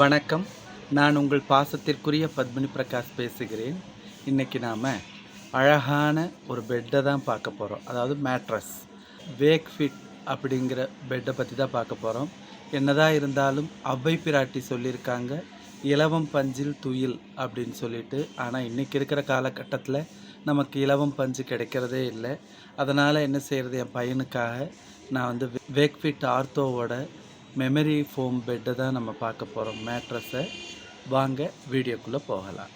வணக்கம். நான் உங்கள் பாசத்திற்குரிய பத்மினி பிரகாஷ் பேசுகிறேன். இன்றைக்கி நாம் அழகான ஒரு பெட்டை தான் பார்க்க போகிறோம் அதாவது மேட்ரஸ் வேக் ஃபிட் அப்படிங்கிற பெட்டை பற்றி தான் பார்க்க போகிறோம் என்னதான் இருந்தாலும் அவ்வை பிராட்டி சொல்லியிருக்காங்க இலவம் பஞ்சில் துயில் அப்படின்னு சொல்லிட்டு. ஆனால் இன்றைக்கி இருக்கிற காலகட்டத்தில் நமக்கு இலவம் பஞ்சு கிடைக்கிறதே இல்லை. அதனால் என்ன செய்கிறது என் பையனுக்காக? நான் வந்து வேக்ஃபிட் ஆர்த்தோவோட மெமரி ஃபோம் பெட்டை தான் நம்ம பார்க்க போகிறோம் மேட்ரஸை வாங்க வீடியோக்குள்ளே போகலாம்.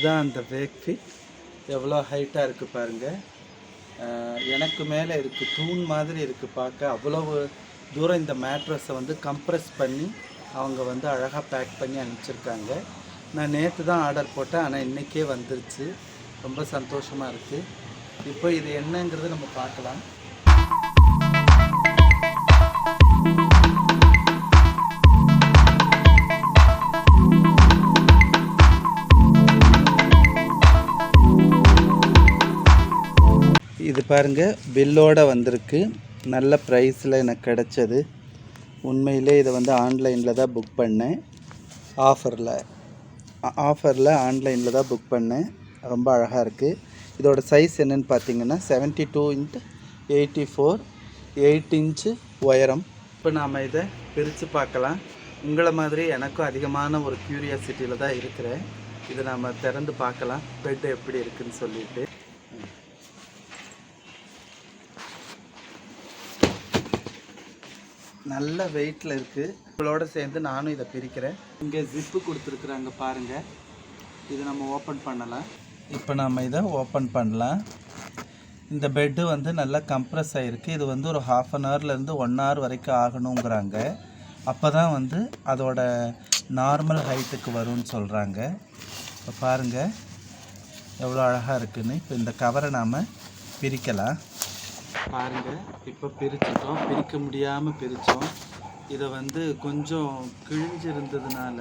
இதுதான் அந்த வேக் ஃபிட் எவ்வளோ ஹைட்டாக இருக்குது பாருங்கள் எனக்கு மேலே இருக்குது தூண் மாதிரி இருக்குது பார்க்க. அவ்வளவு தூரம் இந்த மேட்ரஸை வந்து கம்ப்ரெஸ் பண்ணி அவங்க வந்து அழகாக பேக் பண்ணி அனுப்பிச்சிருக்காங்க. நான் நேற்று தான் ஆர்டர் போட்டேன் ஆனால் இன்றைக்கே வந்துருச்சு. ரொம்ப சந்தோஷமாக இருக்குது இப்போ இது என்னங்கிறது நம்ம பார்க்கலாம். இது பாருங்க பில்லோடு வந்திருக்கு. நல்ல ப்ரைஸில் எனக்கு கிடச்சது. உண்மையிலே இதை வந்து ஆன்லைனில் தான் புக் பண்ணேன். ஆஃபரில் ஆஃபரில் ஆன்லைனில் தான் புக் பண்ணேன். ரொம்ப அழகாக இருக்குது இதோட சைஸ் என்னன்னு பார்த்தீங்கன்னா seventy two into eighty four eight inch உயரம். இப்போ நாம் இதை பிரித்து பார்க்கலாம். உங்களை மாதிரி எனக்கும் அதிகமான ஒரு க்யூரியாசிட்டியில் தான் இருக்கிறேன். இதை நாம் திறந்து பார்க்கலாம். பெட் எப்படி இருக்குதுன்னு சொல்லிட்டு. நல்ல வெயிட்டில் இருக்குது இவளோட சேர்ந்து நானும் இதை பிரிக்கிறேன். இங்கே ஜிப்பு கொடுத்துருக்குறாங்க பாருங்கள் இது நம்ம ஓப்பன் பண்ணலாம். இப்போ நம்ம இதை ஓப்பன் பண்ணலாம். இந்த பெட்டு வந்து நல்லா கம்ப்ரெஸ் ஆகிருக்கு இது வந்து ஒரு ஹாஃப் அன் ஹவர்லேருந்து ஒன் ஹவர் வரைக்கும் ஆகணுங்கிறாங்க அப்போ தான் வந்து அதோட நார்மல் ஹைட்டுக்கு வரும்னு சொல்கிறாங்க இப்போ பாருங்கள் எவ்வளோ அழகாக இருக்குதுன்னு இப்போ இந்த கவரை நாம் பிரிக்கலாம். பாருங்கள் இப்போ பிரிச்சிட்டோம். பிரிக்க முடியாமல் பிரித்தோம் இதை வந்து கொஞ்சம் கிழிஞ்சிருந்ததுனால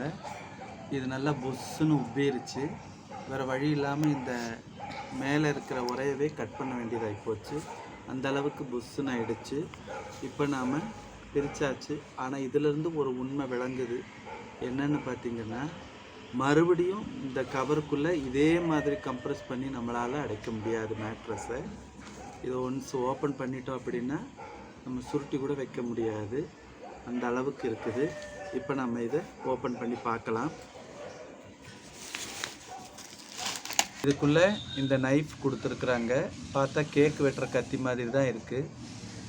இது நல்லா பொஸ்ஸுன்னு உப்பிருச்சு வேறு வழி இல்லாமல் இந்த மேலே இருக்கிற உரையவே கட் பண்ண வேண்டியதாக போச்சு. அந்த அளவுக்கு புஸ்ஸுன்னு ஆயிடுச்சு. இப்போ நாம் பிரித்தாச்சு ஆனால் இதிலேருந்து ஒரு உண்மை விளங்குது. என்னென்னு பார்த்தீங்கன்னா மறுபடியும் இந்த கவருக்குள்ளே இதே மாதிரி கம்ப்ரெஸ் பண்ணி நம்மளால் அடைக்க முடியாது மேட்ரஸை இதை ஒன்ஸ் ஓப்பன் பண்ணிட்டோம் அப்படின்னா நம்ம சுருட்டி கூட வைக்க முடியாது. அந்த அளவுக்கு இருக்குது. இப்போ நம்ம இதை ஓப்பன் பண்ணி பார்க்கலாம். இதுக்குள்ளே இந்த நைஃப் கொடுத்துருக்குறாங்க. பார்த்தா கேக் வெட்டுற கத்தி மாதிரி தான் இருக்குது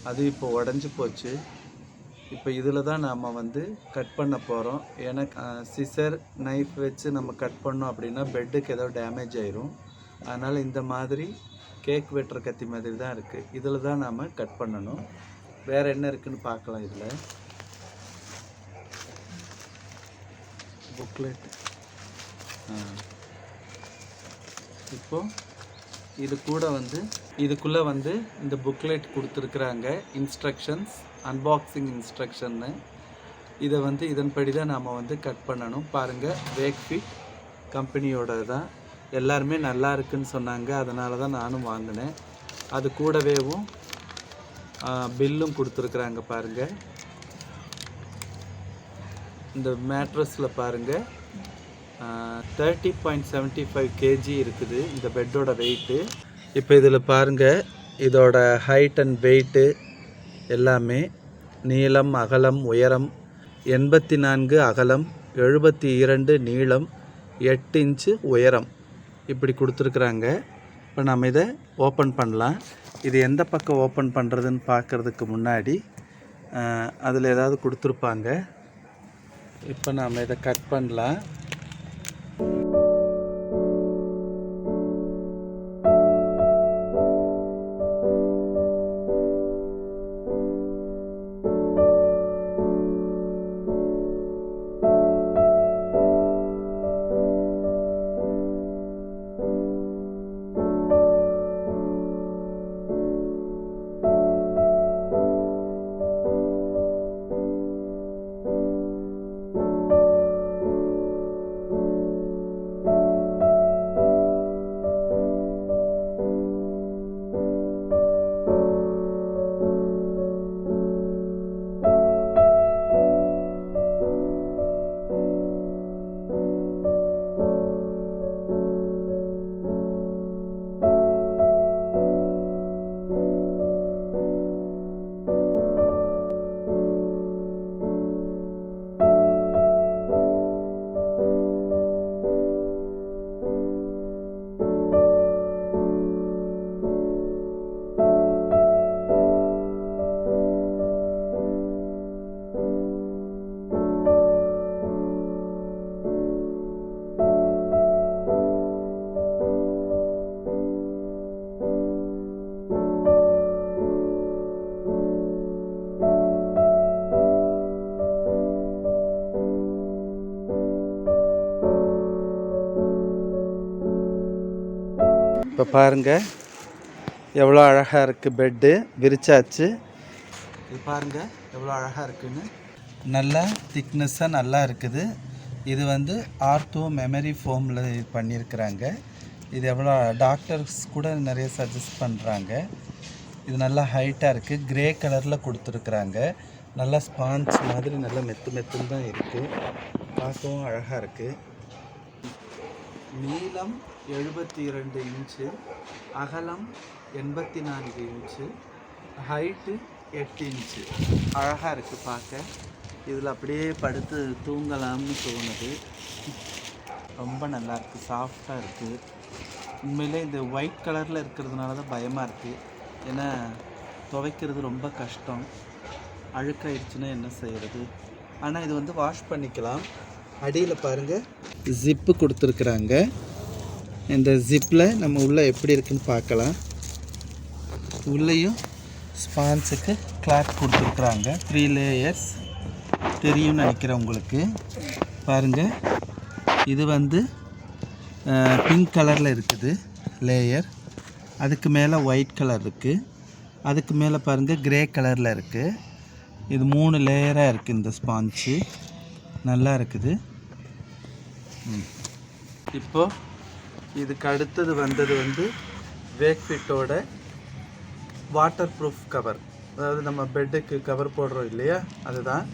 அது இப்போ உடஞ்சி போச்சு. இப்போ இதில் தான் நாம் வந்து கட் பண்ண போகிறோம் ஏன்னா சிசர் நைஃப் வச்சு நம்ம கட் பண்ணோம் அப்படின்னா பெட்டுக்கு ஏதோ டேமேஜ் ஆயிரும். அதனால் இந்த மாதிரி கேக் வெட்டுற கத்தி மாதிரி தான் இருக்குது இதில் தான் நாம் கட் பண்ணணும். வேறு என்ன இருக்குன்னு பார்க்கலாம் இதில். புக்லெட் இப்போ இது கூட வந்து இதுக்குள்ளே வந்து இந்த புக்லெட் கொடுத்துருக்குறாங்க. இன்ஸ்ட்ரக்ஷன்ஸ் அன்பாக்சிங் இன்ஸ்ட்ரக்ஷன்னு இதை வந்து இதன்படி தான் நாம் வந்து கட் பண்ணணும். பாருங்கள் வேக் ஃபிட் கம்பெனியோட தான் எல்லாருமே நல்லா இருக்குன்னு சொன்னாங்க. அதனால தான் நானும் வாங்கினேன். அது கூடவேவும் பில்லும் கொடுத்துருக்குறாங்க பாருங்கள் இந்த மேட்ரஸில் பாருங்கள் thirty point seventy five KG இருக்குது இந்த பெட்டோட வெயிட்டு இப்போ இதில் பாருங்கள் இதோட ஹைட் அண்ட் வெயிட்டு எல்லாமே நீளம் அகலம் உயரம் எண்பத்தி நான்கு அகலம் எழுபத்தி இரண்டு நீளம் எட்டு இன்ச்சு உயரம். இப்படி கொடுத்துருக்குறாங்க. இப்போ நம்ம இதை ஓப்பன் பண்ணலாம். இது எந்த பக்கம் ஓப்பன் பண்ணுறதுன்னு பார்க்குறதுக்கு முன்னாடி அதில் ஏதாவது கொடுத்துருப்பாங்க. இப்போ நாம் இதை கட் பண்ணலாம். இப்போ பாருங்கள் எவ்வளோ அழகாக இருக்குது பெட்டு விரிச்சாச்சு. இது பாருங்கள் எவ்வளோ அழகாக இருக்குதுன்னு நல்லா திக்னஸ்ஸாக நல்லா இருக்குது. இது வந்து ஆர்த்தோ மெமரி ஃபோமில் இது பண்ணியிருக்கிறாங்க இது எவ்வளோ டாக்டர்ஸ் கூட நிறைய சஜஸ்ட் பண்ணுறாங்க இது நல்லா ஹைட்டாக இருக்குது கிரே கலரில் கொடுத்துருக்குறாங்க. நல்லா ஸ்பான்ஸ் மாதிரி நல்லா மெத்து மெத்துன்னு தான் இருக்குது பார்க்கவும் அழகாக இருக்குது நீளம் எழுபத்தி இரண்டு இன்ச்சு அகலம் எண்பத்தி நான்கு இன்ச்சு ஹைட்டு எட்டு இன்ச்சு. அழகாக இருக்குது பார்க்க. இதில் அப்படியே படுத்து தூங்கலாம்னு தோணுது. ரொம்ப நல்லா இருக்குது சாஃப்டாக இருக்குது உண்மையிலே இந்த ஒயிட் கலரில் இருக்கிறதுனால தான் பயமாக இருக்குது ஏன்னா துவைக்கிறது ரொம்ப கஷ்டம். அழுக்காயிடுச்சுன்னா என்ன செய்கிறது ஆனால் இது வந்து வாஷ் பண்ணிக்கலாம். அடியில் பாருங்கள் ஜிப்பு கொடுத்துருக்குறாங்க. இந்த ஜிப்பில் நம்ம உள்ளே எப்படி இருக்குன்னு பார்க்கலாம். உள்ளேயும் ஸ்பான்ஸுக்கு கிளாத் கொடுத்துருக்குறாங்க. த்ரீ லேயர்ஸ் தெரியும்னு நினைக்கிறேன் உங்களுக்கு. பாருங்கள் இது வந்து பிங்க் கலரில் இருக்குது லேயர் அதுக்கு மேலே ஒயிட் கலர் இருக்குது அதுக்கு மேலே பாருங்கள் கிரே கலரில் இருக்குது இது மூணு லேயராக இருக்குது இந்த ஸ்பாஞ்சு நல்லா இருக்குது. இப்போது இப்போ இதுக்கு அடுத்தது வந்தது வந்து வேக்ஃபிட்டோட வாட்டர் ப்ரூஃப் கவர் அதாவது நம்ம பெட்டுக்கு கவர் போடுறோம் இல்லையா? அதுதான்.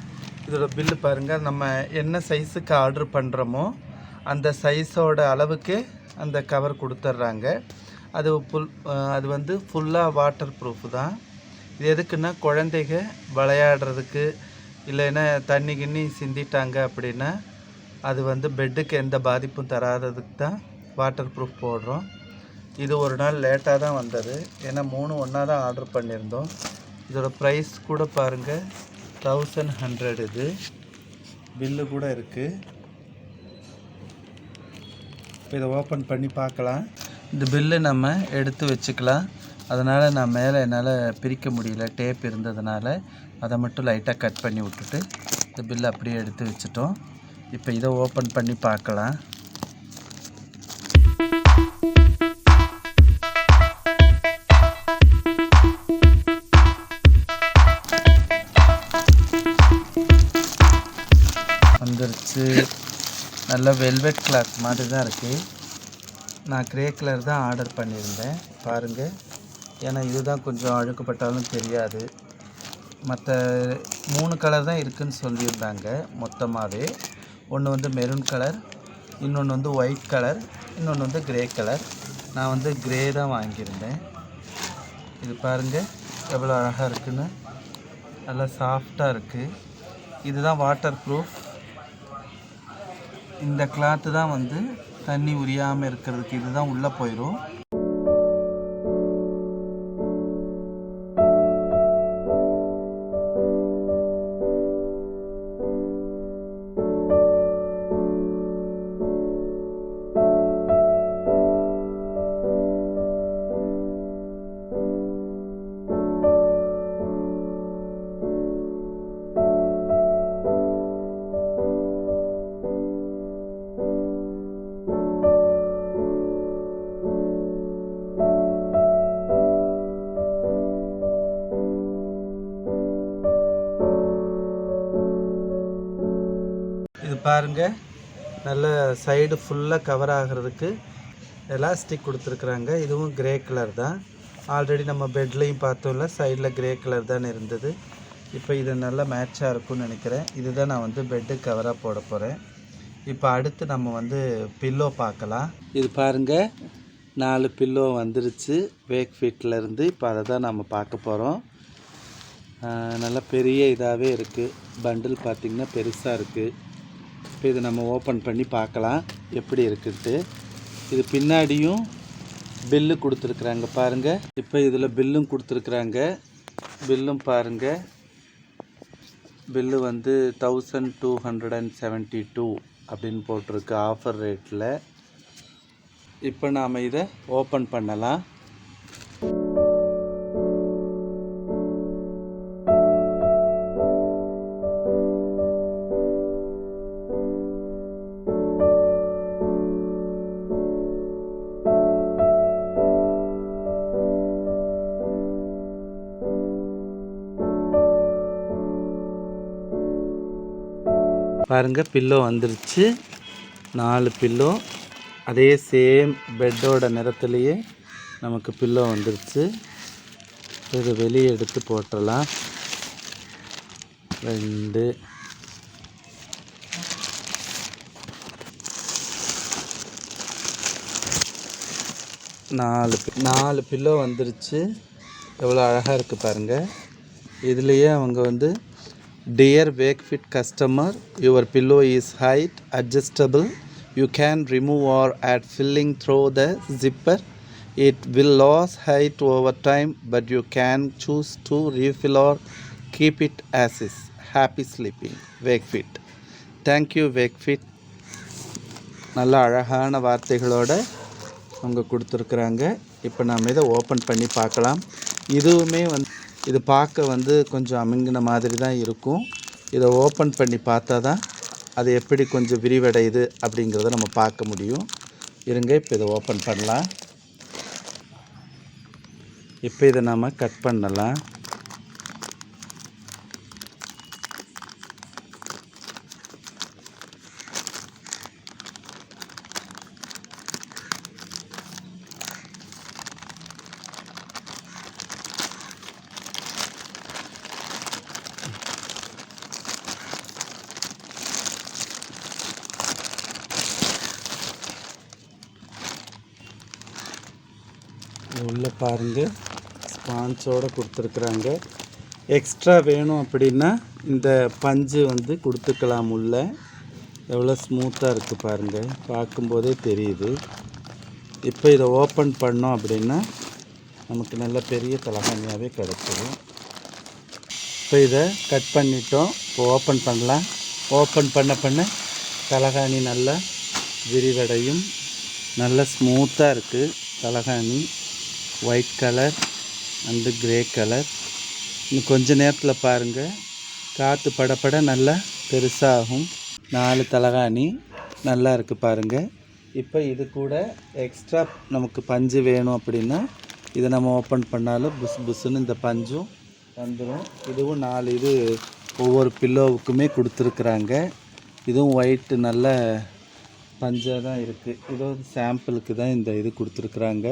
இதோட பில்லு பாருங்கள் நம்ம என்ன சைஸுக்கு ஆர்டர் பண்ணுறோமோ அந்த சைஸோட அளவுக்கு அந்த கவர் கொடுத்துட்றாங்க அது ஃபுல் அது வந்து ஃபுல்லாக வாட்டர் ப்ரூஃப் தான். இது எதுக்குன்னா குழந்தைங்க விளையாடுறதுக்கு இல்லைன்னா தண்ணி கிண்ணி சிந்திட்டாங்க அப்படின்னா அது வந்து பெட்டுக்கு எந்த பாதிப்பும் தராததுக்கு தான் வாட்டர் ப்ரூஃப் போடுறோம். இது ஒரு நாள் லேட்டாக தான் வந்தது. ஏன்னா மூணு ஒன்றா தான் ஆர்டர் பண்ணியிருந்தோம் இதோட ப்ரைஸ் கூட பாருங்கள் தௌசண்ட் ஹண்ட்ரட் இது. பில்லு கூட இருக்குது இப்போ இதை ஓப்பன் பண்ணி பார்க்கலாம். இந்த பில்லு நம்ம எடுத்து வச்சுக்கலாம். அதனால் நான் மேலே என்னால் பிரிக்க முடியல டேப் இருந்ததுனால. அதை மட்டும் லைட்டாக கட் பண்ணி விட்டுட்டு இந்த பில்லை அப்படியே எடுத்து வச்சுட்டோம். இப்போ இதை ஓப்பன் பண்ணி பார்க்கலாம். வந்துருச்சு. நல்ல வெல்வெட் கிளாத் மாதிரி தான் இருக்குது நான் க்ரே கலர் தான் ஆர்டர் பண்ணியிருந்தேன். பாருங்கள் ஏன்னா இதுதான் கொஞ்சம் அழுக்கப்பட்டாலும் தெரியாது. மற்ற மூணு கலர் தான் இருக்குதுன்னு சொல்லியிருந்தாங்க. மொத்தமாகவே ஒன்று வந்து மெரூன் கலர் இன்னொன்று வந்து ஒயிட் கலர் இன்னொன்று வந்து கிரே கலர் நான் வந்து கிரே தான் வாங்கியிருந்தேன். இது பாருங்கள் எவ்வளோ அழகாக இருக்குன்னு. நல்லா சாஃப்டாக இருக்குது இதுதான் வாட்டர் ப்ரூஃப் இந்த கிளாத்து தான் வந்து தண்ணி உரியாமல் இருக்கிறதுக்கு இதுதான் உள்ளே போயிடும் பாருங்கள் பாருங்க. நல்ல சைடு ஃபுல்லாக கவர் ஆகிறதுக்கு எலாஸ்டிக் கொடுத்துருக்குறாங்க. இதுவும் கிரே கலர் தான். ஆல்ரெடி நம்ம பெட்லேயும் பார்த்தோம்ல சைடில் கிரே கலர் தான் இருந்தது. இப்போ இது நல்லா மேட்சாக இருக்கும்னு நினைக்கிறேன். இதுதான் நான் வந்து பெட்டு கவராக போட போகிறேன் இப்போ அடுத்து நம்ம வந்து பில்லோ பார்க்கலாம். இது பாருங்கள் நாலு பில்லோ வந்துருச்சு. வேக் ஃபீட்லேருந்து இருந்து இப்போ அதை தான் நம்ம பார்க்க போகிறோம் நல்லா பெரிய இதாகவே இருக்குது பண்டில் பார்த்திங்கன்னா பெருசாக இருக்குது இப்போ இதை நம்ம ஓப்பன் பண்ணி பார்க்கலாம் எப்படி இருக்குன்ட்டு. இது பின்னாடியும் பில்லு கொடுத்துருக்குறாங்க பாருங்கள் இப்போ இதில் பில்லும் கொடுத்துருக்குறாங்க. பில்லும் பாருங்கள் பில்லு வந்து thousand two hundred and seventy two அப்படின்னு போட்டிருக்கு ஆஃபர் ரேட்டில் இப்போ நாம் இதை ஓப்பன் பண்ணலாம். பாருங்கள் பில்லோ வந்துருச்சு. நாலு பில்லோ அதே சேம் பெட்டோட நிறத்துலையே நமக்கு பில்லோ வந்துருச்சு. இது வெளியே எடுத்து போட்டுடலாம் ரெண்டு. நாலு நாலு பில்லோ வந்துருச்சு. எவ்வளோ அழகாக இருக்குது பாருங்கள் இதுலேயே அவங்க வந்து dear Wakefit customer your pillow is height adjustable you can remove or add filling through the zipper it will lose height over time but you can choose to refill or keep it as is happy sleeping Wakefit thank you Wakefit நல்ல அழகான வார்த்தைகளோட அவங்க கொடுத்துருக்குறாங்க. இப்போ நம்ம இதை open பண்ணி பார்க்கலாம். இதுவுமே வந்து இது பார்க்க வந்து கொஞ்சம் அமுங்கின மாதிரி தான் இருக்கும். இதை ஓப்பன் பண்ணி பார்த்தா தான் அது எப்படி கொஞ்சம் விரிவடையுது அப்படிங்கிறத நம்ம பார்க்க முடியும். இருங்க இப்போ இதை ஓப்பன் பண்ணலாம். இப்போ இதை நாம் கட் பண்ணலாம். உள்ளே பாருங்கள் ஸ்பான்ஸோடு கொடுத்துருக்குறாங்க. எக்ஸ்ட்ரா வேணும் அப்படின்னா இந்த பஞ்சு வந்து கொடுத்துக்கலாம் உள்ள. எவ்வளோ ஸ்மூத்தாக இருக்குது பாருங்கள் பார்க்கும்போதே தெரியுது. இப்போ இதை ஓப்பன் பண்ணோம் அப்படின்னா நமக்கு நல்ல பெரிய தலகாணியாகவே கிடைக்கும். இப்போ இதை கட் பண்ணிட்டோம். இப்போ ஓப்பன் பண்ணலாம். ஓப்பன் பண்ண பண்ண தலகாணி நல்லா விரிவடையும். நல்ல ஸ்மூத்தாக இருக்குது தலகாணி. White colour and grey colour இன்னும் கொஞ்ச நேரத்தில் பாருங்கள் காற்று படப்பட நல்லா பெருசாகும். நாலு தலகாணி நல்லா இருக்குது பாருங்கள் இப்போ இது கூட எக்ஸ்ட்ரா நமக்கு பஞ்சு வேணும் அப்படின்னா இதை நம்ம ஓப்பன் பண்ணாலும் புஸ் புஸ்ஸுன்னு இந்த பஞ்சும் வந்துடும் இதுவும் நாலு இது ஒவ்வொரு பில்லோவுக்குமே கொடுத்துருக்குறாங்க. இதுவும் ஒயிட்டு நல்ல பஞ்சாக தான் இருக்குது இது வந்து சாம்பிளுக்கு தான் இந்த இது கொடுத்துருக்குறாங்க.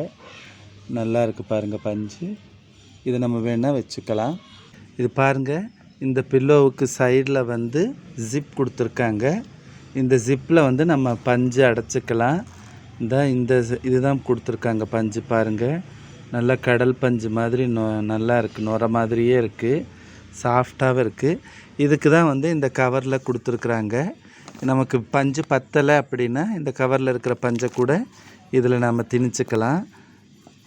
நல்லா இருக்குது பாருங்கள் பஞ்சு. இதை நம்ம வேணால் வச்சுக்கலாம். இது பாருங்கள் இந்த பில்லோவுக்கு சைடில் வந்து ஜிப் கொடுத்துருக்காங்க. இந்த ஜிப்பில் வந்து நம்ம பஞ்சு அடைச்சிக்கலாம். இந்த இந்த இதுதான் கொடுத்துருக்காங்க பஞ்சு பாருங்கள் நல்லா கடல் பஞ்சு மாதிரி நொ நல்லா இருக்குது நுர மாதிரியே இருக்குது சாஃப்டாகவும் இருக்குது இதுக்கு தான் வந்து இந்த கவரில் கொடுத்துருக்குறாங்க. நமக்கு பஞ்சு பத்தலை அப்படின்னா இந்த கவரில் இருக்கிற பஞ்சை கூட இதில் நம்ம திணிச்சுக்கலாம்.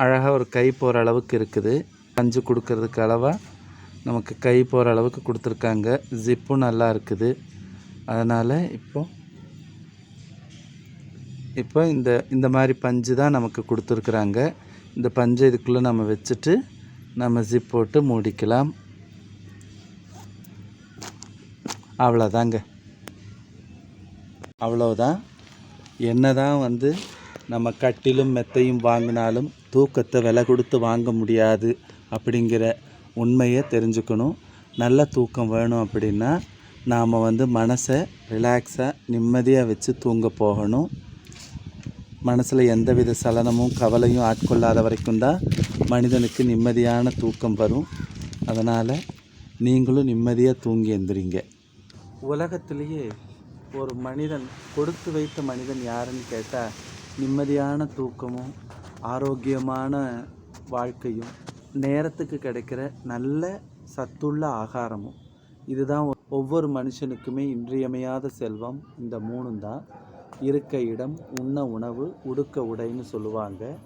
அழகாக ஒரு கை போகிற அளவுக்கு இருக்குது. பஞ்சு கொடுக்கறதுக்கு அளவாக நமக்கு கை போகிற அளவுக்கு கொடுத்துருக்காங்க. ஜிப்பும் நல்லா இருக்குது. அதனால் இப்போ இப்போ இந்த இந்த மாதிரி பஞ்சு தான் நமக்கு கொடுத்துருக்குறாங்க. இந்த பஞ்சை இதுக்குள்ளே நம்ம வச்சுட்டு நம்ம ஜிப் போட்டு மூடிக்கலாம். அவ்வளோதாங்க. அவ்வளோதான். என்ன தான் வந்து நம்ம கட்டிலும் மெத்தையும் வாங்கினாலும் தூக்கத்தை விலை கொடுத்து வாங்க முடியாது அப்படிங்கிற உண்மையை தெரிஞ்சுக்கணும். நல்ல தூக்கம் வேணும் அப்படின்னா நாம் வந்து மனசை ரிலாக்ஸாக நிம்மதியாக வச்சு தூங்க போகணும். மனசில் எந்தவித சலனமும் கவலையும் ஆட்கொள்ளாத வரைக்கும் தான் மனிதனுக்கு நிம்மதியான தூக்கம் வரும். அதனால் நீங்களும் நிம்மதியாக தூங்கி எந்திரிங்க. உலகத்திலேயே ஒரு மனிதன் கொடுத்து வைத்த மனிதன் யாருன்னு கேட்டால் நிம்மதியான தூக்கமும் ஆரோக்கியமான வாழ்க்கையும் நேரத்துக்கு கிடைக்கிற நல்ல சத்துள்ள ஆகாரமும். இதுதான் ஒவ்வொரு மனுஷனுக்குமே இன்றியமையாத செல்வம். இந்த மூணும் தான். இருக்க இடம் உண்ண உணவு உடுக்க உடைன்னு சொல்லுவாங்க.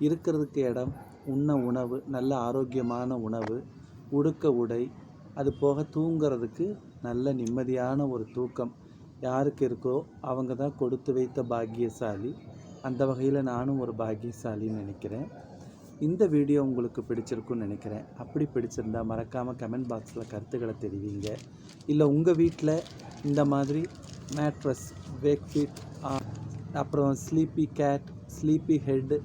இருக்கிறதுக்கு இடம் உண்ண உணவு நல்ல ஆரோக்கியமான உணவு உடுக்க உடை அது போக தூங்குறதுக்கு நல்ல நிம்மதியான ஒரு தூக்கம். யாருக்கு இருக்கோ அவங்க தான் கொடுத்து வைத்த பாக்கியசாலி. அந்த வகையில் நானும் ஒரு பாக்கியசாலின்னு நினைக்கிறேன். இந்த வீடியோ உங்களுக்கு பிடிச்சிருக்குன்னு நினைக்கிறேன். அப்படி பிடிச்சிருந்தா மறக்காமல் கமெண்ட் பாக்ஸில் கருத்துக்களை தெரிவிங்க. இல்லை உங்கள் வீட்டில் இந்த மாதிரி மேட்ரஸ் வேக்ஃபிட் அப்புறம் sleepy cat sleepy head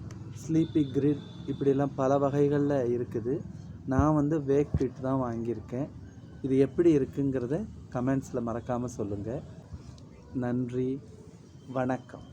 sleepy grid இப்படிலாம் பல வகைகளில் இருக்குது. நான் வந்து வேக் ஃபிட் தான் வாங்கியிருக்கேன். இது எப்படி இருக்குங்கிறத கமெண்ட்ஸில் மறக்காமல் சொல்லுங்கள் நன்றி வணக்கம்.